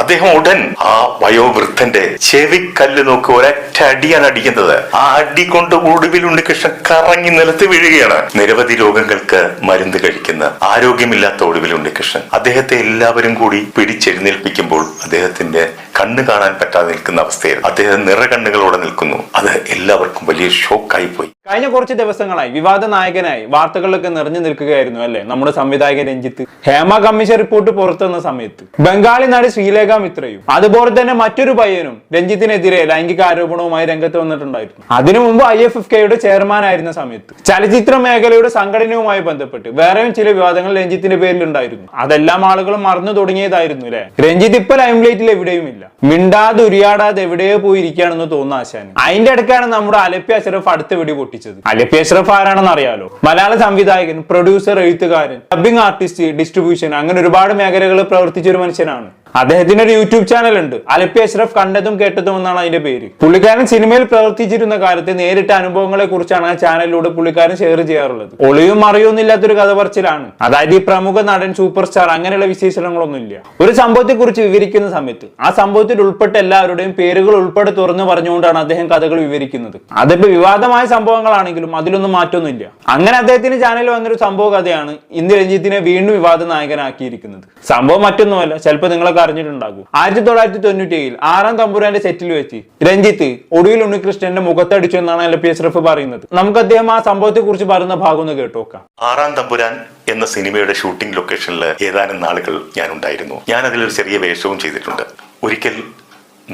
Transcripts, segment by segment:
അദ്ദേഹം ഉടൻ ആ വയോവൃദ്ധന്റെ ചെവിക്കല്ല് നോക്കി ഒരൊറ്റ അടിയാണ് അടിക്കുന്നത്. ആ അടി കൊണ്ട് ഒടുവിൽ ഉണ്ണികൃഷ്ണൻ കറങ്ങി നിലത്ത് വീഴുകയാണ്. നിരവധി രോഗങ്ങൾക്ക് മരുന്ന് കഴിക്കുന്ന ആരോഗ്യമില്ലാത്ത ഒടുവിൽ ഉണ്ണികൃഷ്ണൻ അദ്ദേഹത്തെ എല്ലാവരും കൂടി പിടിച്ചെഴുന്നേൽപ്പിക്കുമ്പോൾ അദ്ദേഹത്തിന്റെ കണ്ണു കാണാൻ പറ്റാതെ നിൽക്കുന്ന അവസ്ഥയിൽ അദ്ദേഹം നിറകണ്ണുകളോടെ നിൽക്കുന്നു. അത് എല്ലാവർക്കും വലിയ ഷോക്കായി പോയി. കഴിഞ്ഞ കുറച്ച് ദിവസങ്ങളായി വിവാദ നായകനായി വാർത്തകളിലൊക്കെ നിറഞ്ഞു നിൽക്കുകയായിരുന്നു അല്ലെ? നമ്മുടെ സംവിധായകൻ രഞ്ജിത്ത്. ഹേമ കമ്മീഷൻ റിപ്പോർട്ട് പുറത്തുവന്ന സമയത്ത്. ബംഗാളി നടി ശ്രീലേഖ മിത്രയും അതുപോലെ തന്നെ മറ്റൊരു പയ്യനും രഞ്ജിത്തിനെതിരെ ലൈംഗിക ആരോപണവുമായി രംഗത്ത് വന്നിട്ടുണ്ടായിരുന്നു. അതിനു മുമ്പ് ഐ എഫ് എഫ് കെയുടെ ചെയർമാൻ ആയിരുന്ന സമയത്ത് ചലച്ചിത്ര മേഖലയുടെ സംഘടനയുമായി ബന്ധപ്പെട്ട് വേറെയും ചില വിവാദങ്ങൾ രഞ്ജിത്തിന്റെ പേരിൽ ഉണ്ടായിരുന്നു അതെല്ലാം ആളുകളും മറന്നു തുടങ്ങിയതായിരുന്നു അല്ലെ? രഞ്ജിത്ത് ഇപ്പൊ ലൈംലൈറ്റിൽ എവിടെയുമില്ല. മിണ്ടാതെ ഉരിയാടാതെ എവിടെയോ പോയിരിക്കുകയാണെന്ന് തോന്നുന്ന ആശാന്. അതിന്റെ അടുക്കാണ് നമ്മുടെ അലപ്പി അഷറഫ് അടുത്ത വെടി പൊട്ടിച്ചത് അലിഫി അഷ്റഫ് ആരാണെന്ന് അറിയാലോ? മലയാള സംവിധായകൻ പ്രൊഡ്യൂസർ എഴുത്തുകാരൻ ഡബിംഗ് ആർട്ടിസ്റ്റ് ഡിസ്ട്രിബ്യൂഷൻ അങ്ങനെ ഒരുപാട് മേഖലകളിൽ പ്രവർത്തിച്ച ഒരു മനുഷ്യനാണ്. അദ്ദേഹത്തിന് ഒരു യൂട്യൂബ് ചാനൽ ഉണ്ട് അലപ്പി അഷ്റഫ് കണ്ടതും കേട്ടതും എന്നാണ് അതിന്റെ പേര്. പുള്ളിക്കാരൻ സിനിമയിൽ പ്രവർത്തിച്ചിരുന്ന കാലത്ത് നേരിട്ട അനുഭവങ്ങളെ കുറിച്ചാണ് ആ ചാനലിലൂടെ പുള്ളിക്കാരൻ ഷെയർ ചെയ്യാറുള്ളത്. ഒളിയും അറിയൊന്നും ഇല്ലാത്തൊരു കഥ പറച്ചിലാണ് അതായത് ഈ പ്രമുഖ നടൻ സൂപ്പർ സ്റ്റാർ അങ്ങനെയുള്ള വിശേഷണങ്ങളൊന്നും ഇല്ല ഒരു സംഭവത്തെ കുറിച്ച് വിവരിക്കുന്ന സമയത്ത് ആ സംഭവത്തിൽ ഉൾപ്പെട്ട എല്ലാവരുടെയും പേരുകൾ ഉൾപ്പെടെ തുറന്നു പറഞ്ഞുകൊണ്ടാണ് അദ്ദേഹം കഥകൾ വിവരിക്കുന്നത്. അതിപ്പോ വിവാദമായ സംഭവങ്ങളാണെങ്കിലും അതിലൊന്നും മാറ്റമൊന്നുമില്ല. അങ്ങനെ അദ്ദേഹത്തിന് ചാനലിൽ വന്നൊരു സംഭവ കഥയാണ് ഇന്ന് രഞ്ജിത്തിനെ വീണ്ടും വിവാദ നായകനാക്കിയിരിക്കുന്നത്. സംഭവം മറ്റൊന്നുമല്ല. ചിലപ്പോൾ നിങ്ങളൊക്കെ അറിഞ്ഞിട്ടുണ്ടാകും ആയിരത്തി തൊള്ളായിരത്തി തൊണ്ണൂറ്റി ഏഴിൽ ആറാം തമ്പുരാന്റെ സെറ്റിൽ വെച്ച് രഞ്ജിത്ത് ഒടുവിൽ ഉണ്ണികൃഷ്ണന്റെ മുഖത്തടിച്ചു എന്നാണ് എൽ പി എസ് പറയുന്നത്. നമുക്ക് അദ്ദേഹം ആ സംഭവത്തെ കുറിച്ച് പറയുന്ന ഭാഗം ഒന്ന് കേട്ടോക്കാം ആറാം തമ്പുരാൻ എന്ന സിനിമയുടെ ഷൂട്ടിംഗ് ലൊക്കേഷനിൽ ഏതാനും നാളുകൾ ഞാൻ ഉണ്ടായിരുന്നു ഞാൻ അതിലൊരു ചെറിയ വേഷവും ചെയ്തിട്ടുണ്ട്. ഒരിക്കൽ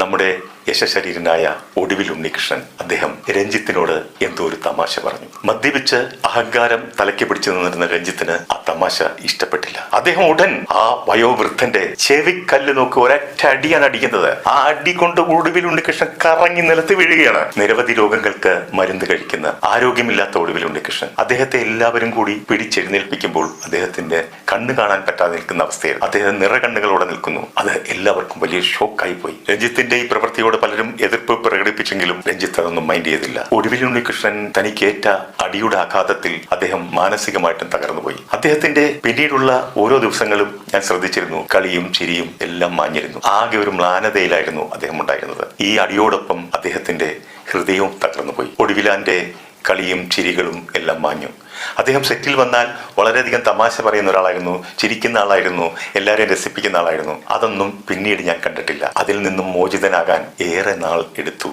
നമ്മുടെ യശശരീരനായ ഒടുവിൽ ഉണ്ണികൃഷ്ണൻ അദ്ദേഹം രഞ്ജിത്തിനോട് എന്തോ ഒരു തമാശ പറഞ്ഞു. മദ്യപിച്ച് അഹങ്കാരം തലയ്ക്ക് പിടിച്ചു നിന്നിരുന്ന രഞ്ജിത്തിന് ആ തമാശ ഇഷ്ടപ്പെട്ടില്ല. അദ്ദേഹം ഉടൻ ആ വയോവൃദ്ധന്റെ ചെവിക്കല്ല് നോക്കി ഒരൊറ്റ അടിയാണ് അടിക്കുന്നത്. ആ അടി കൊണ്ട് ഒടുവിൽ ഉണ്ണികൃഷ്ണൻ കറങ്ങി നിലത്ത് വീഴുകയാണ്. നിരവധി രോഗങ്ങൾക്ക് മരുന്ന് കഴിക്കുന്ന ആരോഗ്യമില്ലാത്ത ഒടുവിൽ ഉണ്ണികൃഷ്ണൻ അദ്ദേഹത്തെ എല്ലാവരും കൂടി പിടിച്ചെഴുന്നേൽപ്പിക്കുമ്പോൾ അദ്ദേഹത്തിന്റെ കണ്ണ് കാണാൻ പറ്റാതെ നിൽക്കുന്ന അവസ്ഥയിൽ അദ്ദേഹം നിറകണ്ണുകളോടെ നിൽക്കുന്നു. അത് എല്ലാവർക്കും വലിയ ഷോക്കായി പോയി. രഞ്ജിത്തിന്റെ ഈ പ്രവൃത്തിയോട് പലരും എതിർപ്പ് പ്രകടിപ്പിച്ചെങ്കിലും രഞ്ജിത്ത് അതൊന്നും മൈൻഡ് ചെയ്തില്ല. ഒടുവിൽ ഉണ്ണികൃഷ്ണൻ തനിക്കേറ്റ അടിയുടെ ആഘാതത്തിൽ അദ്ദേഹം മാനസികമായിട്ടും തകർന്നുപോയി. അദ്ദേഹത്തിന്റെ പിന്നീടുള്ള ഓരോ ദിവസങ്ങളും ഞാൻ ശ്രദ്ധിച്ചിരുന്നു. കളിയും ചിരിയും എല്ലാം മാഞ്ഞിരുന്നു. ആകെ ഒരു മ്ലാനതയിലായിരുന്നു അദ്ദേഹം ഉണ്ടായിരുന്നത്. ഈ അടിയോടൊപ്പം അദ്ദേഹത്തിന്റെ ഹൃദയവും തകർന്നുപോയി. ഒടുവിലാന്റെ കളിയും ചിരികളും എല്ലാം മാഞ്ഞു. അദ്ദേഹം സെറ്റിൽ വന്നാൽ വളരെയധികം തമാശ പറയുന്ന ഒരാളായിരുന്നു ചിരിക്കുന്ന ആളായിരുന്നു എല്ലാവരെയും രസിപ്പിക്കുന്ന ആളായിരുന്നു. അതൊന്നും പിന്നീട് ഞാൻ കണ്ടിട്ടില്ല. അതിൽ നിന്നും മോചിതനാകാൻ ഏറെ നാൾ എടുത്തു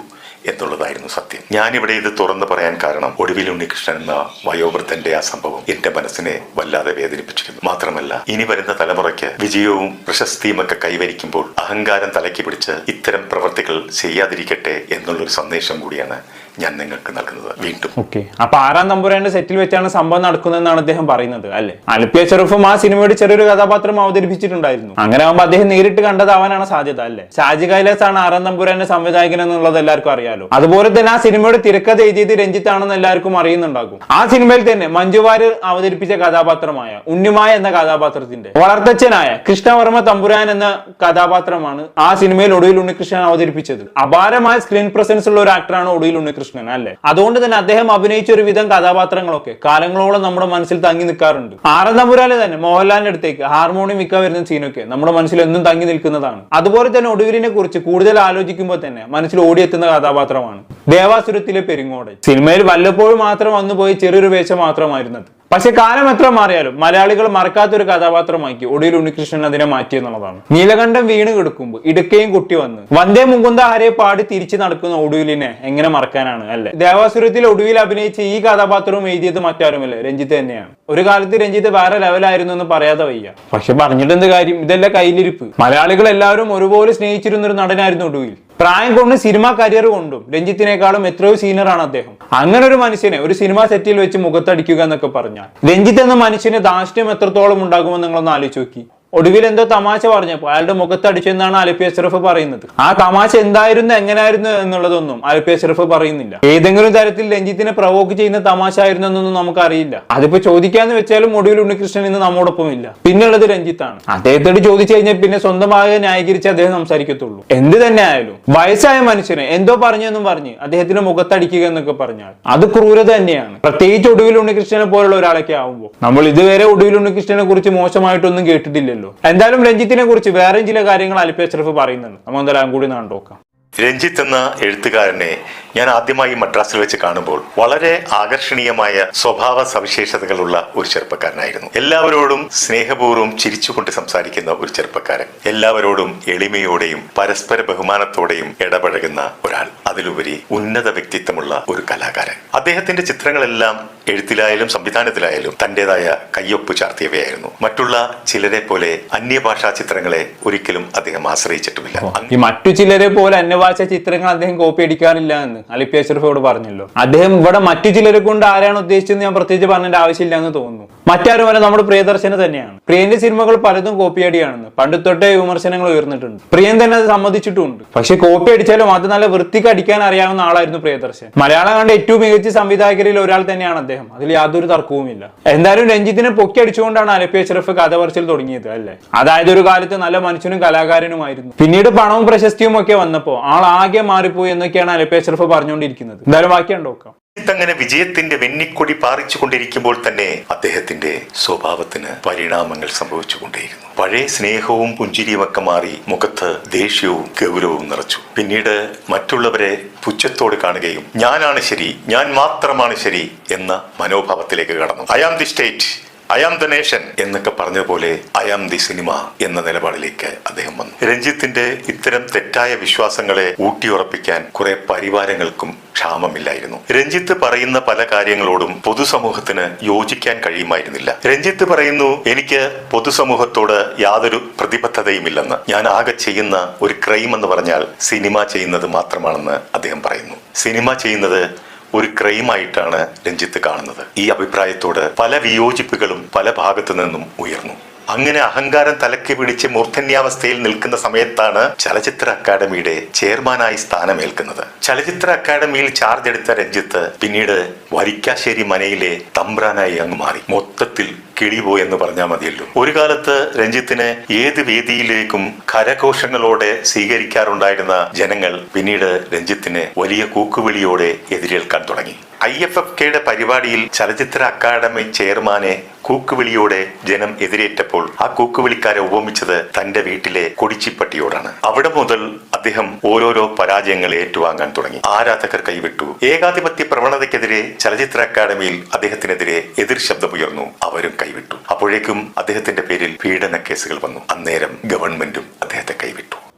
എന്നുള്ളതായിരുന്നു സത്യം. ഞാനിവിടെ ഇത് തുറന്നു പറയാൻ കാരണം ഒടുവിൽ ഉണ്ണികൃഷ്ണൻ എന്ന വയോവൃദ്ധന്റെ ആ സംഭവം എന്റെ മനസ്സിനെ വല്ലാതെ വേദനിപ്പിച്ചിരുന്നു. മാത്രമല്ല ഇനി വരുന്ന തലമുറയ്ക്ക് വിജയവും പ്രശസ്തിയും ഒക്കെ കൈവരിക്കുമ്പോൾ അഹങ്കാരം തലയ്ക്ക് പിടിച്ച് ഇത്തരം പ്രവൃത്തികൾ ചെയ്യാതിരിക്കട്ടെ എന്നുള്ളൊരു സന്ദേശം കൂടിയാണ് ഞാൻ നിങ്ങൾക്ക് നൽകുന്നത് വീണ്ടും. ഓക്കെ. അപ്പൊ ആറാം തമ്പുരാന്റെ സെറ്റിൽ വെച്ചാണ് സംഭവം നടക്കുന്നതെന്നാണ് അദ്ദേഹം പറയുന്നത് അല്ലെ? അൽപ്പിയ ചെറുഫും ആ സിനിമയുടെ ചെറിയൊരു കഥാപാത്രം അവതരിപ്പിച്ചിട്ടുണ്ടായിരുന്നു. അങ്ങനെ ആകുമ്പോൾ അദ്ദേഹം നേരിട്ട് കണ്ടതാവാനാണ് സാധ്യത അല്ലെ? ഷാജി കൈലാസ് ആണ് ആറാം തമ്പുരാന്റെ സംവിധായകൻ എന്നുള്ളത് എല്ലാവർക്കും അറിയാലോ. അതുപോലെ തന്നെ ആ സിനിമയുടെ തിരക്കഥ എഴുതിയത് രഞ്ജിത്താണെന്ന് എല്ലാവർക്കും അറിയുന്നുണ്ടാകും. ആ സിനിമയിൽ തന്നെ മഞ്ജു വാര്യർ അവതരിപ്പിച്ച കഥാപാത്രമായ ഉണ്ണിമായ എന്ന കഥാപാത്രത്തിന്റെ വളർത്തച്ഛനായ കൃഷ്ണവർമ്മ തമ്പുരാൻ എന്ന കഥാപാത്രമാണ് ആ സിനിമയിൽ ഒടുവിൽ ഉണ്ണികൃഷ്ണൻ അവതരിപ്പിച്ചത്. അപാരമായ സ്ക്രീൻ പ്രസൻസ് ഉള്ള ഒരു ആക്ടറാണ് ഒടുവിൽ ഉണ്ണികൃഷ്ണൻ. അല്ലെ? അതുകൊണ്ട് തന്നെ അദ്ദേഹം അഭിനയിച്ച ഒരു വിധം കഥാപാത്രങ്ങളൊക്കെ കാലങ്ങളോളം നമ്മുടെ മനസ്സിൽ തങ്ങി നിൽക്കാറുണ്ട്. ആറാം തമ്പുരാന് തന്നെ മോഹൻലാലിന്റെ അടുത്തേക്ക് ഹാർമോണിയം വിൽക്കാൻ വരുന്ന സീനൊക്കെ നമ്മുടെ മനസ്സിൽ എന്നും തങ്ങി നിൽക്കുന്നതാണ്. അതുപോലെ തന്നെ ഒടുവിലിനെ കുറിച്ച് കൂടുതൽ ആലോചിക്കുമ്പോൾ തന്നെ മനസ്സിൽ ഓടിയെത്തുന്ന കഥാപാത്രമാണ്. ദേവാസുരത്തിലെ പെരിങ്ങോട്. സിനിമയിൽ വല്ലപ്പോഴും മാത്രം വന്നുപോയി ചെറിയൊരു വേഷം മാത്രമായിരുന്നത്. പക്ഷെ കാലം എത്ര മാറിയാലും മലയാളികൾ മറക്കാത്തൊരു കഥാപാത്രമാക്കി ഒടിയിൽ ഉണ്ണികൃഷ്ണൻ അതിനെ മാറ്റി എന്നുള്ളതാണ്. നീലകണ്ഠം വീണ് കിടക്കുമ്പോൾ ഇടുക്കയും കുട്ടി വന്ന് വന്ദേ മുകുന്ദ ഹരെ പാടി തിരിച്ചു നടക്കുന്ന ഒടുവിലിനെ എങ്ങനെ മറക്കാനാണ് അല്ലെ? ദേവാസുരത്തിൽ ഒടുവിൽ അഭിനയിച്ച ഈ കഥാപാത്രവും എഴുതിയത് മറ്റാരുമല്ല? രഞ്ജിത്ത് തന്നെയാണ്. ഒരു കാലത്ത് രഞ്ജിത്ത് വേറെ ലെവലായിരുന്നു എന്ന് പറയാതെ വയ്യ. പക്ഷെ പറഞ്ഞിട്ടെന്ത് കാര്യം? ഇതെല്ലാം കയ്യിലിരിപ്പ്. മലയാളികൾ എല്ലാവരും ഒരുപോലെ സ്നേഹിച്ചിരുന്ന ഒരു നടനായിരുന്നു ഒടുവിൽ. പ്രായം കൊണ്ട് സിനിമ കരിയർ കൊണ്ടും രഞ്ജിത്തിനേക്കാളും എത്രയോ സീനിയറാണ് അദ്ദേഹം. അങ്ങനെ ഒരു മനുഷ്യനെ ഒരു സിനിമ സെറ്റിൽ വെച്ച് മുഖത്തടിക്കുക എന്നൊക്കെ പറഞ്ഞാൽ രഞ്ജിത്ത് എന്ന മനുഷ്യന് ധാർഷ്ട്യം എത്രത്തോളം ഉണ്ടാകുമെന്ന് നിങ്ങളൊന്ന് ആലോചിച്ച് നോക്കി. ഒടുവിൽ എന്തോ തമാശ പറഞ്ഞപ്പോ അയാളുടെ മുഖത്തടിച്ചെന്നാണ് അലിപ്പി അഷ്റഫ് പറയുന്നത്. ആ തമാശ എന്തായിരുന്നു എങ്ങനായിരുന്നു എന്നുള്ളതൊന്നും അലിപ്പി അഷ്റഫ് പറയുന്നില്ല. ഏതെങ്കിലും തരത്തിൽ രഞ്ജിത്തിനെ പ്രവോക്ക് ചെയ്യുന്ന തമാശ ആയിരുന്നു എന്നൊന്നും നമുക്കറിയില്ല. അതിപ്പോ ചോദിക്കാന്ന് വെച്ചാലും ഒടുവിൽ ഉണ്ണികൃഷ്ണൻ ഇന്ന് നമ്മോടൊപ്പം ഇല്ല പിന്നുള്ളത് രഞ്ജിത്താണ്. അദ്ദേഹത്തോട് ചോദിച്ചു കഴിഞ്ഞാൽ പിന്നെ സ്വന്തമായി ന്യായീകരിച്ച് അദ്ദേഹം സംസാരിക്കത്തുള്ളൂ. എന്ത് തന്നെ ആയാലും വയസ്സായ മനുഷ്യനെ എന്തോ പറഞ്ഞെന്നും പറഞ്ഞ് അദ്ദേഹത്തിന്റെ മുഖത്തടിക്കുക എന്നൊക്കെ പറഞ്ഞാൽ അത് ക്രൂരത തന്നെയാണ്. പ്രത്യേകിച്ച് ഒടുവിൽ ഉണ്ണികൃഷ്ണനെ പോലുള്ള ഒരാളൊക്കെ ആവുമ്പോൾ നമ്മൾ ഇതുവരെ ഒടുവിൽ ഉണ്ണികൃഷ്ണനെ കുറിച്ച് മോശമായിട്ടൊന്നും കേട്ടിട്ടില്ലല്ലോ. അറിയില്ലല്ലോ എന്തായാലും രഞ്ജിത്തിനെ കുറിച്ച് വേറെയും ചില കാര്യങ്ങൾ അലിപ്പി അഷ്റഫ് പറയുന്നുണ്ട്. നമ്മൾ എന്തായാലും കൂടി നോക്കാം. രഞ്ജിത്ത് എന്ന എഴുത്തുകാരനെ ഞാൻ ആദ്യമായി മദ്രാസിൽ വെച്ച് കാണുമ്പോൾ വളരെ ആകർഷണീയമായ സ്വഭാവ സവിശേഷതകളുള്ള ഒരു ചെറുപ്പക്കാരനായിരുന്നു. എല്ലാവരോടും സ്നേഹപൂർവം ചിരിച്ചുകൊണ്ട് സംസാരിക്കുന്ന ഒരു ചെറുപ്പക്കാരൻ. എല്ലാവരോടും എളിമയോടെയും പരസ്പര ബഹുമാനത്തോടെയും ഇടപഴകുന്ന ഒരാൾ. അതിലുപരി ഉന്നത വ്യക്തിത്വമുള്ള ഒരു കലാകാരൻ. അദ്ദേഹത്തിന്റെ ചിത്രങ്ങളെല്ലാം എഴുത്തിലായാലും സംവിധാനത്തിലായാലും തന്റേതായ കയ്യൊപ്പ് ചാർത്തിയവയായിരുന്നു. മറ്റുള്ള ചിലരെ പോലെ അന്യഭാഷാ ചിത്രങ്ങളെ ഒരിക്കലും അദ്ദേഹം ആശ്രയിച്ചിട്ടുമില്ല. ഈ മറ്റു ചിലരെ പോലെ അന്യഭാഷാ ചിത്രങ്ങൾ അദ്ദേഹം കോപ്പി അടിക്കാറില്ല എന്ന് അലിപ്പി അഷ്റഫോട് പറഞ്ഞല്ലോ. അദ്ദേഹം ഇവിടെ മറ്റു ചിലരെ കൊണ്ട് ആരാണ് ഉദ്ദേശിച്ചത് ഞാൻ പ്രത്യേകിച്ച് പറഞ്ഞതിന്റെ ആവശ്യമില്ല എന്ന് തോന്നുന്നു. മറ്റാരും വരെ നമ്മുടെ പ്രിയദർശന തന്നെയാണ്. പ്രിയന്റെ സിനിമകൾ പലതും കോപ്പി അടിയാണെന്ന് പണ്ട് തൊട്ടേ വിമർശനങ്ങൾ ഉയർന്നിട്ടുണ്ട്. പ്രിയൻ തന്നെ അത് സമ്മതിച്ചിട്ടുണ്ട് പക്ഷെ കോപ്പി അടിച്ചാലും അത് നല്ല വൃത്തിക്ക് അടിക്കാൻ അറിയാവുന്ന ആളായിരുന്നു പ്രിയദർശൻ. മലയാളം കണ്ട ഏറ്റവും മികച്ച സംവിധായകരിൽ ഒരാൾ തന്നെയാണ് അദ്ദേഹം. അതിൽ യാതൊരു തർക്കവുമില്ല. എന്തായാലും രഞ്ജിത്തിനെ പൊക്കി അടിച്ചുകൊണ്ടാണ് അലപ്പി അഷ്റഫ് കഥ പറച്ചിൽ തുടങ്ങിയത് അല്ലേ? അതായത് ഒരു കാലത്ത് നല്ല മനുഷ്യനും കലാകാരനുമായിരുന്നു. പിന്നീട് പണവും പ്രശസ്തിയും ഒക്കെ വന്നപ്പോ ആൾ ആകെ മാറിപ്പോയി എന്നൊക്കെയാണ് അലപ്പി അഷ്റഫ് പറഞ്ഞുകൊണ്ടിരിക്കുന്നത്. എന്തായാലും ബാക്കി നോക്കാം അങ്ങനെ വിജയത്തിന്റെ വെന്നിക്കൊടി പാറിച്ചുകൊണ്ടിരിക്കുമ്പോൾ തന്നെ അദ്ദേഹത്തിന്റെ സ്വഭാവത്തിന് പരിണാമങ്ങൾ സംഭവിച്ചുകൊണ്ടേയിരുന്നു. പഴയ സ്നേഹവും പുഞ്ചിരിയുമൊക്കെ മാറി മുഖത്ത് ദേഷ്യവും ഗൗരവവും നിറച്ചു. പിന്നീട് മറ്റുള്ളവരെ പുച്ഛത്തോട് കാണുകയും ഞാനാണ് ശരി ഞാൻ മാത്രമാണ് ശരി എന്ന മനോഭാവത്തിലേക്ക് കടന്നു. I am the state I am the nation എന്നൊക്കെ പറഞ്ഞതുപോലെ ഐ ആം ദി സിനിമ എന്ന നിലപാടിലേക്ക് അദ്ദേഹം വന്നു. രഞ്ജിത്തിന്റെ ഇത്തരം തെറ്റായ വിശ്വാസങ്ങളെ ഊട്ടിയുറപ്പിക്കാൻ കുറെ പരിവാരങ്ങൾക്കും ക്ഷാമമില്ലായിരുന്നു. രഞ്ജിത്ത് പറയുന്ന പല കാര്യങ്ങളോടും പൊതുസമൂഹത്തിന് യോജിക്കാൻ കഴിയുമായിരുന്നില്ല. രഞ്ജിത്ത് പറയുന്നു എനിക്ക് പൊതുസമൂഹത്തോട് യാതൊരു പ്രതിബദ്ധതയുമില്ലെന്ന്. ഞാൻ ആകെ ചെയ്യുന്ന ഒരു ക്രൈം എന്ന് പറഞ്ഞാൽ സിനിമ ചെയ്യുന്നത് മാത്രമാണെന്ന് അദ്ദേഹം പറയുന്നു. സിനിമ ചെയ്യുന്നത് ഒരു ക്രൈമായിട്ടാണ് രഞ്ജിത്ത് കാണുന്നത്. ഈ അഭിപ്രായത്തോട് പല വിയോജിപ്പുകളും പല ഭാഗത്തു നിന്നും ഉയർന്നു. അങ്ങനെ അഹങ്കാരം തലക്ക് പിടിച്ച് മൂർധന്യാവസ്ഥയിൽ നിൽക്കുന്ന സമയത്താണ് ചലച്ചിത്ര അക്കാദമിയുടെ ചെയർമാനായി സ്ഥാനമേൽക്കുന്നത്. ചലച്ചിത്ര അക്കാദമിയിൽ ചാർജ് എടുത്ത രഞ്ജിത്ത് പിന്നീട് വരിക്കാശ്ശേരി മനയിലെ തമ്പ്രാനായി അങ്ങ് മാറി. മൊത്തത്തിൽ കിളിപോ എന്ന് പറഞ്ഞാൽ മതിയല്ലോ. ഒരു കാലത്ത് രഞ്ജിത്തിന് ഏത് വേദിയിലേക്കും കരഘോഷങ്ങളോടെ സ്വീകരിക്കാറുണ്ടായിരുന്ന ജനങ്ങൾ പിന്നീട് രഞ്ജിത്തിന് വലിയ കൂക്കുവിളിയോടെ എതിരേൽക്കാൻ തുടങ്ങി. ഐ എഫ് എഫ് കെയുടെ പരിപാടിയിൽ ചലച്ചിത്ര അക്കാദമി ചെയർമാനെ കൂക്കുവിളിയോടെ ജനം എതിരേറ്റപ്പോൾ ആ കൂക്കുവിളിക്കാരെ ഉപമിച്ചത് തന്റെ വീട്ടിലെ കൊടിച്ചിപ്പട്ടിയോടാണ്. അവിടെ മുതൽ അദ്ദേഹം ഓരോരോ പരാജയങ്ങൾ ഏറ്റുവാങ്ങാൻ തുടങ്ങി. ആരാധകർ കൈവിട്ടു. ഏകാധിപത്യ പ്രവണതയ്ക്കെതിരെ ചലച്ചിത്ര അക്കാദമിയിൽ അദ്ദേഹത്തിനെതിരെ എതിർ ശബ്ദമുയർന്നു. അവരും കൈവിട്ടു. അപ്പോഴേക്കും അദ്ദേഹത്തിന്റെ പേരിൽ പീഡന കേസുകൾ വന്നു. അന്നേരം ഗവൺമെന്റും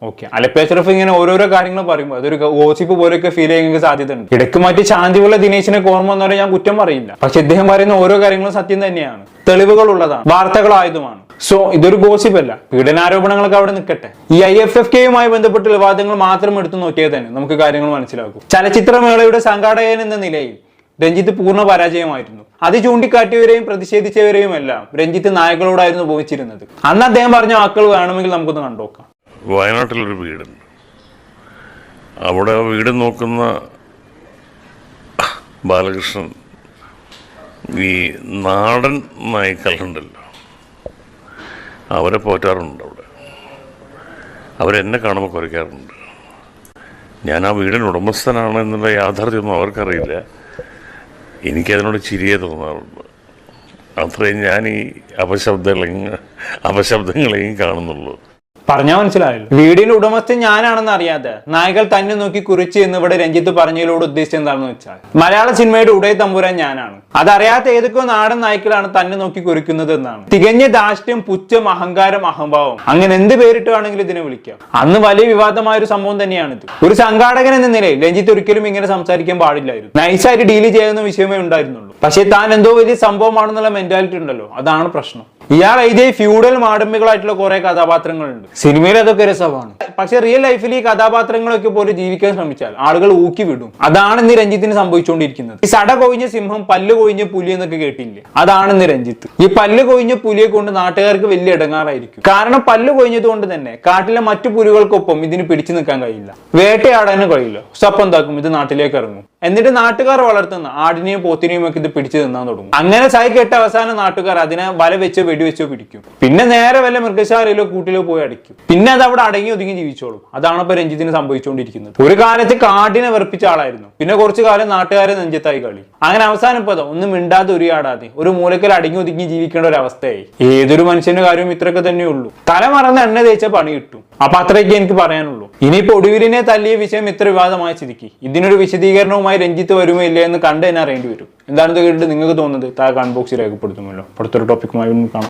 ഓക്കെ അലപ്പേ അഷ്റഫ് ഇങ്ങനെ ഓരോരോ കാര്യങ്ങൾ പറയുമ്പോൾ അതൊരു ഗോസിപ്പ് പോലെയൊക്കെ ഫീൽ ചെയ്യാൻ സാധ്യതയുണ്ട്. ഇടയ്ക്ക് മറ്റ് ശാന്തിയുള്ള ദിനേശിനെ ഓർമ്മ വന്നവരെ ഞാൻ കുറ്റം പറയില്ല. പക്ഷെ ഇദ്ദേഹം പറയുന്ന ഓരോ കാര്യങ്ങളും സത്യം തന്നെയാണ്. തെളിവുകൾ ഉള്ളതാണ് വാർത്തകളായതുമാണ്. സോ ഇതൊരു ഗോസിപ്പ് അല്ല. പീഡനാരോപണങ്ങളൊക്കെ അവിടെ നിൽക്കട്ടെ. ഈ ഐ എഫ് എഫ് കെയുമായി ബന്ധപ്പെട്ട വിവാദങ്ങൾ മാത്രം എടുത്തു നോക്കിയാൽ തന്നെ നമുക്ക് കാര്യങ്ങൾ മനസ്സിലാക്കും ചലച്ചിത്രമേളയുടെ സംഘാടകൻ എന്ന നിലയിൽ രഞ്ജിത്ത് പൂർണ പരാജയമായിരുന്നു. അത് ചൂണ്ടിക്കാട്ടിയവരെയും പ്രതിഷേധിച്ചവരെയും എല്ലാം രഞ്ജിത്ത് നായകളോടായിരുന്നു ഉപയോഗിച്ചിരുന്നത് അന്ന് അദ്ദേഹം പറഞ്ഞ വാക്കുകൾ വേണമെങ്കിൽ നമുക്കൊന്ന് കണ്ടുനോക്കാം വയനാട്ടിലൊരു വീടുണ്ട്. അവിടെ വീട് നോക്കുന്ന ബാലകൃഷ്ണൻ ഈ നാടൻ നായ്ക്കളുണ്ടല്ലോ അവരെ പോറ്റാറുണ്ട് അവിടെ. അവരെന്നെ കാണുമ്പോൾ കുറയ്ക്കാറുണ്ട് ഞാൻ ആ വീടിന് ഉടമസ്ഥനാണ് എന്നുള്ള യാഥാർത്ഥ്യമൊന്നും അവർക്കറിയില്ല. എനിക്കതിനോട് ചിരിയെ തോന്നാറുണ്ട്. അത്രയും ഞാൻ ഈ അപശബ്ദങ്ങളെയും അപശബ്ദങ്ങളെയും കാണുന്നുള്ളൂ. പറഞ്ഞാൽ മനസ്സിലായല്ലോ. വീടിന്റെ ഉടമസ്ഥൻ ഞാനാണെന്ന് അറിയാതെ നായകൾ തന്നെ നോക്കി കുറിച്ച് എന്ന് ഇവിടെ രഞ്ജിത്ത് പറഞ്ഞതിലൂടെ ഉദ്ദേശിച്ചത് എന്താണെന്ന് വെച്ചാൽ മലയാള സിനിമയുടെ ഉടയ തമ്പുരാൻ ഞാനാണ്. അതറിയാത്ത ഏതൊക്കെയോ നാടൻ നായ്ക്കളാണ് തന്നെ നോക്കി കുറിക്കുന്നത് എന്നാണ്. തികഞ്ഞ ദാഷ്ട്യം പുച്ഛം അഹങ്കാരം അഹംഭാവം. അങ്ങനെ എന്ത് പേരിട്ട് വേണമെങ്കിലും ഇതിനെ വിളിക്കാം. അന്ന് വലിയ വിവാദമായ ഒരു സംഭവം തന്നെയാണിത്. ഒരു സംഘാടകൻ എന്ന നിലയിൽ രഞ്ജിത്ത് ഒരിക്കലും ഇങ്ങനെ സംസാരിക്കാൻ പാടില്ലായിരുന്നു. നൈസായിട്ട് ഡീൽ ചെയ്യുന്ന വിഷയമേ ഉണ്ടായിരുന്നുള്ളൂ. പക്ഷേ താൻ എന്തോ വലിയ സംഭവമാണെന്നുള്ള മെന്റാലിറ്റി ഉണ്ടല്ലോ. അതാണ് പ്രശ്നം. ഇയാൾ എഴുതിയ ഫ്യൂഡൽ മാടമ്പികളായിട്ടുള്ള കുറെ കഥാപാത്രങ്ങളുണ്ട്. സിനിമയിൽ അതൊക്കെ രസമാണ് പക്ഷെ റിയൽ ലൈഫിൽ ഈ കഥാപാത്രങ്ങളൊക്കെ പോലെ ജീവിക്കാൻ ശ്രമിച്ചാൽ ആളുകൾ ഊക്കി വിടും. അതാണ് ഇന്ന് രഞ്ജിത്തിന് സംഭവിച്ചുകൊണ്ടിരിക്കുന്നത്. ഈ സട കൊഴിഞ്ഞ സിംഹം പല്ല് കൊഴിഞ്ഞ പുലി എന്നൊക്കെ കേട്ടില്ലേ? അതാണ് ഇന്ന് രഞ്ജിത്ത്. ഈ പല്ല് കൊഴിഞ്ഞ പുലിയെ കൊണ്ട് നാട്ടുകാർക്ക് വലിയ ഇടങ്ങാറായിരിക്കും. കാരണം പല്ല് കൊഴിഞ്ഞത് കൊണ്ട് തന്നെ കാട്ടിലെ മറ്റു പുലികൾക്കൊപ്പം ഇതിന് പിടിച്ചു നിൽക്കാൻ കഴിയില്ല. വേട്ടയാടാനും കഴിയില്ല. സപ്പം എന്താക്കും ഇത് നാട്ടിലേക്ക് ഇറങ്ങും. എന്നിട്ട് നാട്ടുകാർ വളർത്തുന്ന ആടിനെയും പോത്തിനെയും ഒക്കെ ഇത് പിടിച്ചു തിന്നാൻ തുടങ്ങും. അങ്ങനെ സായി കെട്ട അവസാനം നാട്ടുകാർ അതിനെ വല വെച്ചോ വെടിവെച്ചോ പിടിക്കും. പിന്നെ നേരെ വല്ല മൃഗശാലയിലോ കൂട്ടിലോ പോയി അടിക്കും. പിന്നെ അത് അവിടെ അടങ്ങി ഒതുങ്ങി ജീവിച്ചോളും. അതാണ് ഇപ്പൊ രഞ്ജിത്തിന് സംഭവിച്ചുകൊണ്ടിരിക്കുന്നത് ഒരു കാലത്ത് കാടിനെ വെറുപ്പിച്ച ആളായിരുന്നു. പിന്നെ കുറച്ചു കാലം നാട്ടുകാരെ നെഞ്ചത്തായി കളി. അങ്ങനെ അവസാനം ഇപ്പൊ ഒന്നും മിണ്ടാതെ ഉരിയാടാതെ ഒരു മൂലക്കൽ അടങ്ങി ഒതുങ്ങി ജീവിക്കേണ്ട ഒരു അവസ്ഥയായി. ഏതൊരു മനുഷ്യന്റെ കാര്യവും ഇത്രയൊക്കെ തന്നെ ഉള്ളൂ. തല മറന്ന് എണ്ണ തേച്ച പണി കിട്ടും. അപ്പൊ അത്രയൊക്കെ എനിക്ക് പറയാനുള്ളൂ. ഇനിയിപ്പോ ഒടുവിലിനെ തല്ലിയ വിഷയം ഇത്ര വിവാദമായ ചിരിക്കി ഇതിനൊരു വിശദീകരണവുമായി രഞ്ജിത്ത് വരുമോ ഇല്ലേ എന്ന് കണ്ടു തന്നെ അറിയേണ്ടി വരും. എന്താണെന്ന് കേട്ടിട്ട് നിങ്ങൾക്ക് തോന്നുന്നത്? താഴെ കൺബോക്സിൽ ബോക്സിൽ രേഖപ്പെടുത്തുമല്ലോ. അടുത്തൊരു ടോപ്പിക്കുമായി കാണാം.